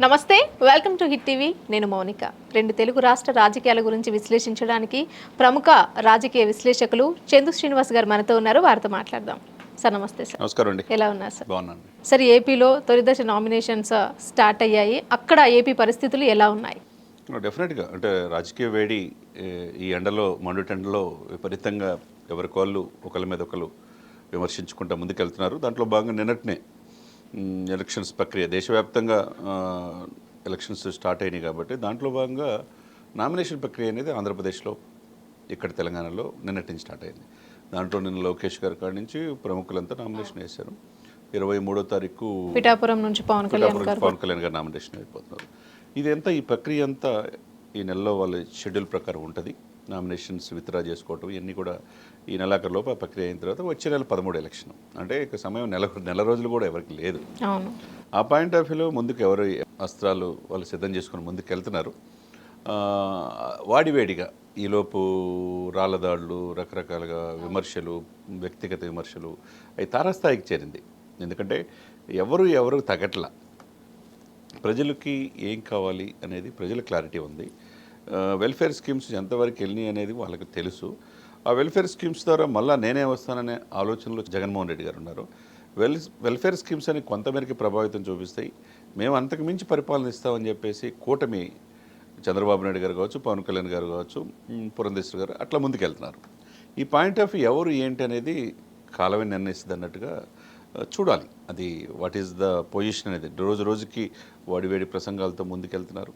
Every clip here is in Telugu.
నమస్తే వెల్కమ్ టు హిట్ టీవీ. నేను మౌనిక. రెండు తెలుగు రాష్ట్ర రాజకీయాల గురించి విశ్లేషించడానికి ప్రముఖ రాజకీయ విశ్లేషకులు చందు శ్రీనివాస్ గారు మనతో ఉన్నారు. వారితో మాట్లాడదాం. సార్ నమస్తే సార్. నమస్కారం అండి. ఎలా ఉన్నారు సార్? బాగున్నాను. సార్ ఏపీలో తొలిదశ నామినేషన్స్ స్టార్ట్ అయ్యాయి. అక్కడ ఏపీ పరిస్థితులు ఎలా ఉన్నాయి? డెఫినెట్గా. అంటే రాజకీయ వేడి ఈ ఎండలో మండుటెండలో విపరీతంగా ఎవరికి వాళ్ళు ఒకరి మీద ఒకరు విమర్శించుకుంటూ ముందుకెళ్తున్నారు. దాంట్లో భాగంగా నిన్నటినే ఎలక్షన్స్ ప్రక్రియ. దేశవ్యాప్తంగా ఎలక్షన్స్ స్టార్ట్ అయినాయి కాబట్టి దాంట్లో భాగంగా నామినేషన్ ప్రక్రియ అనేది ఆంధ్రప్రదేశ్లో ఇక్కడ తెలంగాణలో నిన్నటి నుంచి స్టార్ట్ అయింది. దాంట్లో నిన్న లోకేష్ గారి కాడి నుంచి ప్రముఖులంతా నామినేషన్ వేశారు. ఇరవై మూడో తారీఖు పిఠాపురం నుంచి పవన్ కళ్యాణ్ పవన్ కళ్యాణ్ గారు నామినేషన్ అయిపోతున్నారు. ఇదంతా ఈ ప్రక్రియ అంతా ఈ నెలలో వాళ్ళ షెడ్యూల్ ప్రకారం ఉంటుంది. నామినేషన్స్ విత్డ్రా చేసుకోవటం ఇవన్నీ కూడా ఈ నెలాఖరులోపు ఆ ప్రక్రియ అయిన తర్వాత వచ్చే నెల పదమూడు ఎలక్షన్. అంటే ఇక సమయం నెల నెల రోజులు కూడా ఎవరికి లేదు. ఆ పాయింట్ ఆఫ్ వ్యూలో ముందుకు ఎవరు అస్త్రాలు వాళ్ళు సిద్ధం చేసుకుని ముందుకు వెళ్తున్నారు వాడివేడిగా ఈలోపు రాళ్ళదాడులు రకరకాలుగా విమర్శలు వ్యక్తిగత విమర్శలు అవి తారాస్థాయికి చేరింది. ఎందుకంటే ఎవరు ఎవరు తగట్ల. ప్రజలకి ఏం కావాలి అనేది ప్రజల క్లారిటీ ఉంది. వెల్ఫేర్ స్కీమ్స్ ఎంతవరకు వెళ్ళినాయి అనేది వాళ్ళకి తెలుసు. ఆ వెల్ఫేర్ స్కీమ్స్ ద్వారా మళ్ళీ నేనే వస్తాననే ఆలోచనలో జగన్మోహన్ రెడ్డి గారు ఉన్నారు. వెల్ వెల్ఫేర్ స్కీమ్స్ అని కొంతమేరకు ప్రభావితం చూపిస్తాయి. మేము అంతకు మించి పరిపాలన ఇస్తామని చెప్పేసి కూటమి చంద్రబాబు నాయుడు గారు కావచ్చు పవన్ కళ్యాణ్ గారు కావచ్చు పురంధేశ్వర్ గారు అట్లా ముందుకెళ్తున్నారు. ఈ పాయింట్ ఆఫ్ ఎవరు ఏంటి అనేది కాలమే నిర్ణయిస్తుంది అన్నట్టుగా చూడాలి. అది వాట్ ఈస్ ద పొజిషన్ అనేది? రోజు రోజుకి వాడివేడి ప్రసంగాలతో ముందుకెళ్తున్నారు.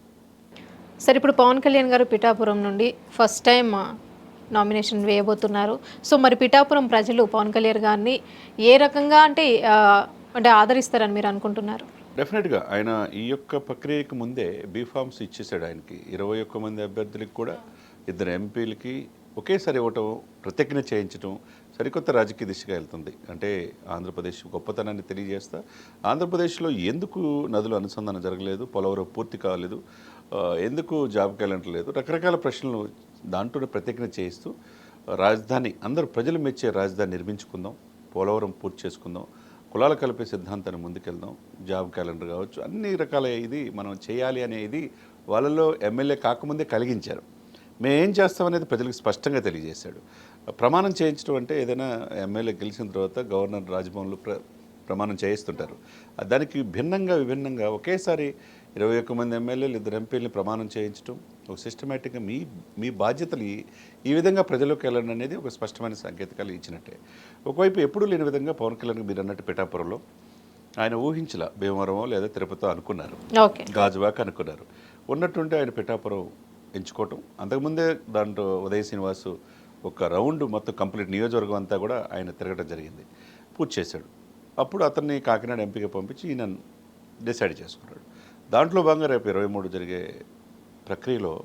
సార్ ఇప్పుడు పవన్ కళ్యాణ్ గారు పిఠాపురం నుండి ఫస్ట్ టైం నామినేషన్ వేయబోతున్నారు. సో మరి పిఠాపురం ప్రజలు పవన్ కళ్యాణ్ గారిని ఏ రకంగా అంటే అంటే ఆదరిస్తారని మీరు అనుకుంటున్నారు? డెఫినెట్గా. ఆయన ఈ యొక్క ప్రక్రియకు ముందే బీఫామ్స్ ఇచ్చేసాడు ఆయనకి. ఇరవై ఒక్క మంది అభ్యర్థులకు కూడా ఇద్దరు ఎంపీలకి ఒకేసారి ఇవ్వటం ప్రతిజ్ఞ చేయించడం సరికొత్త రాజకీయ దిశగా వెళ్తుంది. అంటే ఆంధ్రప్రదేశ్ గొప్పతనాన్ని తెలియజేస్తా. ఆంధ్రప్రదేశ్లో ఎందుకు నదులు అనుసంధానం జరగలేదు? పోలవరం పూర్తి కాలేదు. ఎందుకు జాబ్ క్యాలెండర్ లేదు? రకరకాల ప్రశ్నలు దాంట్లోనే ప్రతిజ్ఞ చేయిస్తూ రాజధాని అందరూ ప్రజలు మెచ్చే రాజధాని నిర్మించుకుందాం పోలవరం పూర్తి చేసుకుందాం కులాలు కలిపే సిద్ధాంతాన్ని ముందుకెళ్దాం జాబ్ క్యాలెండర్ కావచ్చు అన్ని రకాల ఇది మనం చేయాలి అనేది వాళ్ళలో ఎమ్మెల్యే కాకముందే కలిగించారు. మేము ఏం చేస్తామనేది ప్రజలకు స్పష్టంగా తెలియజేశాడు. ప్రమాణం చేయించడం అంటే ఏదైనా ఎమ్మెల్యే గెలిచిన తర్వాత గవర్నర్ రాజ్భవన్లో ప్ర ప్రమాణం చేయిస్తుంటారు. దానికి భిన్నంగా విభిన్నంగా ఒకేసారి ఇరవై ఒక్క మంది ఎమ్మెల్యేలు ఇద్దరు ఎంపీలని ప్రమాణం చేయించడం ఒక సిస్టమేటిక్గా మీ మీ బాధ్యతలు ఈ- విధంగా ప్రజల్లోకి వెళ్ళండి అనేది ఒక స్పష్టమైన సంకేతాలు ఇచ్చినట్టే. ఒకవైపు ఎప్పుడూ లేని విధంగా పవన్ కళ్యాణ్ మీరు అన్నట్టు పిఠాపురంలో ఆయన ఊహించలా భీమవరమో లేదా తిరుపతితో అనుకున్నారు. గాజువాక అనుకున్నారు. ఉన్నట్టుంటే ఆయన పిఠాపురం ఎంచుకోవటం. అంతకుముందే దాంట్లో ఉదయ శ్రీనివాసు ఒక రౌండ్ మొత్తం కంప్లీట్ నియోజకవర్గం అంతా కూడా ఆయన తిరగడం జరిగింది. పూర్తి చేశాడు. అప్పుడు అతన్ని కాకినాడ ఎంపీగా పంపించి ఈయన డిసైడ్ చేసుకున్నాడు. దాంట్లో భాగంగా రేపు ఇరవై మూడు జరిగే ప్రక్రియలో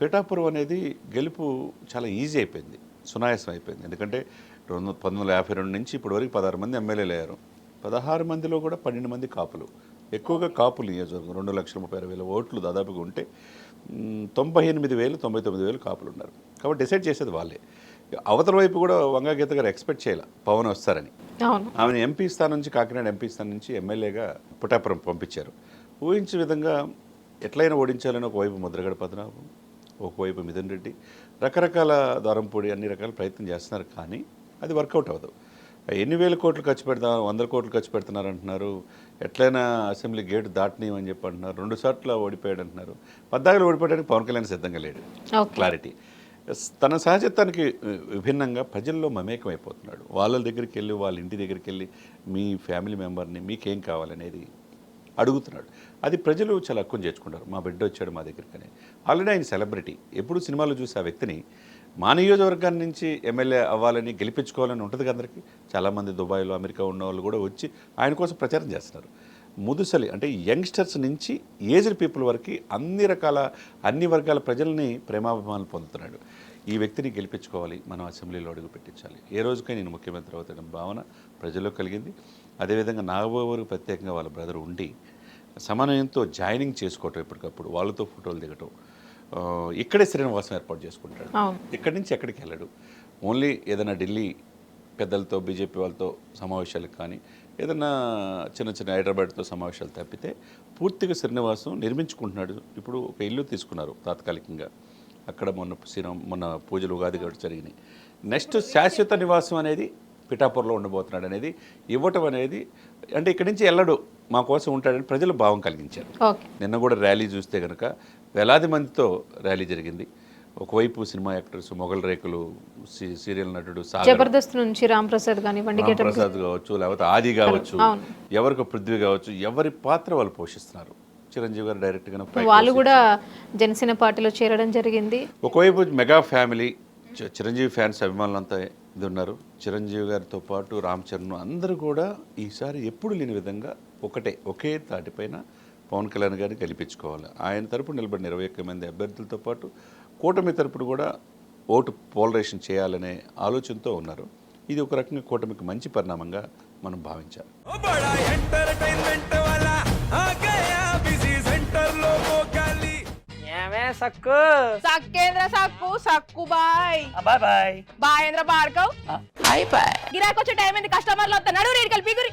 పిఠాపురం అనేది గెలుపు చాలా ఈజీ అయిపోయింది. సునాయాసం అయిపోయింది. ఎందుకంటే రెండు పంతొమ్మిది వందల యాభై రెండు నుంచి ఇప్పటి వరకు పదహారు మంది ఎమ్మెల్యేలు అయ్యారు. పదహారు మందిలో కూడా పన్నెండు మంది కాపులు. ఎక్కువగా కాపులు నియోజకవర్గం రెండు లక్షల ముప్పై ఆరు వేల ఓట్లు దాదాపుగా ఉంటే తొంభై ఎనిమిది వేలు తొంభై తొమ్మిది వేలు కాపులు ఉన్నారు. కాబట్టి డిసైడ్ చేసేది వాళ్ళే. అవతల వైపు కూడా వంగాగీత గారు ఎక్స్పెక్ట్ చేయాల పవన్ వస్తారని. ఆమెను ఎంపీ స్థానం నుంచి కాకినాడ ఎంపీ స్థానం నుంచి ఎమ్మెల్యేగా పుటాపురం పంపించారు. ఊహించే విధంగా ఎట్లయినా ఓడించాలని ఒకవైపు ముద్రగడ పద్మనాభం ఒకవైపు మిథున్ రెడ్డి రకరకాల దారంపూడి అన్ని రకాల ప్రయత్నం చేస్తున్నారు కానీ అది వర్కౌట్ అవ్వదు. ఎన్ని వేల కోట్లు ఖర్చు పెడతాం వందల కోట్లు ఖర్చు పెడుతున్నారు అంటున్నారు. ఎట్లయినా అసెంబ్లీ గేట్ దాటనీయమని చెప్పి అంటున్నారు. రెండు సార్లు ఓడిపోయాడు అంటున్నారు. పద్దాకలు ఓడిపోయడానికి పవన్ కళ్యాణ్ సిద్ధంగా లేడు. క్లారిటీ. తన సహజత్వానికి విభిన్నంగా ప్రజల్లో మమేకం అయిపోతున్నాడు వాళ్ళ దగ్గరికి వెళ్ళి వాళ్ళ ఇంటి దగ్గరికి వెళ్ళి మీ ఫ్యామిలీ మెంబర్ని మీకేం కావాలనేది అడుగుతున్నాడు. అది ప్రజలు చాలా అక్కుని చేర్చుకుంటారు. మా బిడ్డ వచ్చాడు మా దగ్గరికి అని ఆల్రెడీ ఆయన సెలబ్రిటీ. ఎప్పుడు సినిమాలో చూసి ఆ వ్యక్తిని మా నియోజకవర్గాన్ని నుంచి ఎమ్మెల్యే అవ్వాలని గెలిపించుకోవాలని ఉంటుంది కదా అందరికీ. చాలామంది దుబాయ్లో అమెరికా ఉన్న వాళ్ళు కూడా వచ్చి ఆయన కోసం ప్రచారం చేస్తున్నారు. ముదుసలి అంటే యంగ్స్టర్స్ నుంచి ఏజ్డ్ పీపుల్ వరకు అన్ని రకాల అన్ని వర్గాల ప్రజల్ని ప్రేమాభిమానాలు పొందుతున్నాడు. ఈ వ్యక్తిని గెలిపించుకోవాలి మనం అసెంబ్లీలో అడుగు పెట్టించాలి. ఏ రోజుకై నేను ముఖ్యమంత్రి అవుతాడన్న భావన ప్రజల్లో కలిగింది. అదేవిధంగా నాగబాబు ప్రత్యేకంగా వాళ్ళ బ్రదర్ ఉండి సమన్వయంతో జాయినింగ్ చేసుకోవటం ఎప్పటికప్పుడు వాళ్ళతో ఫోటోలు దిగటం ఇక్కడే శ్రీనివాసం ఏర్పాటు చేసుకుంటాడు. ఇక్కడి నుంచి ఎక్కడికి వెళ్ళడు. ఓన్లీ ఏదైనా ఢిల్లీ పెద్దలతో బీజేపీ వాళ్ళతో సమావేశాలకు కానీ ఏదన్నా చిన్న చిన్న హైదరాబాద్తో సమావేశాలు తప్పితే పూర్తిగా శ్రీనివాసం నిర్మించుకుంటున్నాడు. ఇప్పుడు ఒక ఇల్లు తీసుకున్నారు తాత్కాలికంగా. అక్కడ మొన్న శ్రీరామ మొన్న పూజలు ఉగాది కాబట్టి జరిగినాయి. నెక్స్ట్ శాశ్వత నివాసం అనేది పిఠాపూర్లో ఉండబోతున్నాడు అనేది ఇవ్వటం అనేది అంటే ఇక్కడి నుంచి వెళ్ళడు మా కోసం ఉంటాడని ప్రజలు భావం కలిగించారు. నిన్న కూడా ర్యాలీ చూస్తే కనుక వేలాది మందితో ర్యాలీ జరిగింది. ఒకవైపు సినిమా యాక్టర్స్ మొగల్ రేకులు సీరియల్ నటుడు జబర్దస్త్ నుంచి రామ్ ప్రసాద్ కానివ్వండి ప్రసాద్ కావచ్చు లేకపోతే ఆది కావచ్చు. ఎవరికి పృథ్వీ కావచ్చు ఎవరి పాత్ర వాళ్ళు పోషిస్తున్నారు? చిరంజీవి గారు డైరెక్ట్గా వాళ్ళు కూడా జనసేన పార్టీలో చేరడం జరిగింది. ఒకవైపు మెగా ఫ్యామిలీ చిరంజీవి ఫ్యాన్స్ అభిమానులంతా ఇది ఉన్నారు. చిరంజీవి గారితో పాటు రామ్ చరణ్ అందరూ కూడా ఈసారి ఎప్పుడు లేని విధంగా ఒకటే ఒకే తాటిపైన పవన్ కళ్యాణ్ గారిని గెలిపించుకోవాలి. ఆయన తరపున నిలబడిన ఇరవై ఒక్క మంది అభ్యర్థులతో పాటు కూటమి తరపుడు కూడా ఓటు పోలరేషన్ చేయాలనే ఆలోచనతో ఉన్నారు. ఇది ఒక రకంగా కూటమికి మంచి పరిణామంగా మనం భావించాలి. సక్కు? సక్కేంద్ర సక్కు సక్కు bye. Bye bye. బాయేంద్ర Bhargav high bye. గిరాకొచ్చే టైం ఏంది? కస్టమర్లు వద్ద నడు కలిపి పిగురి.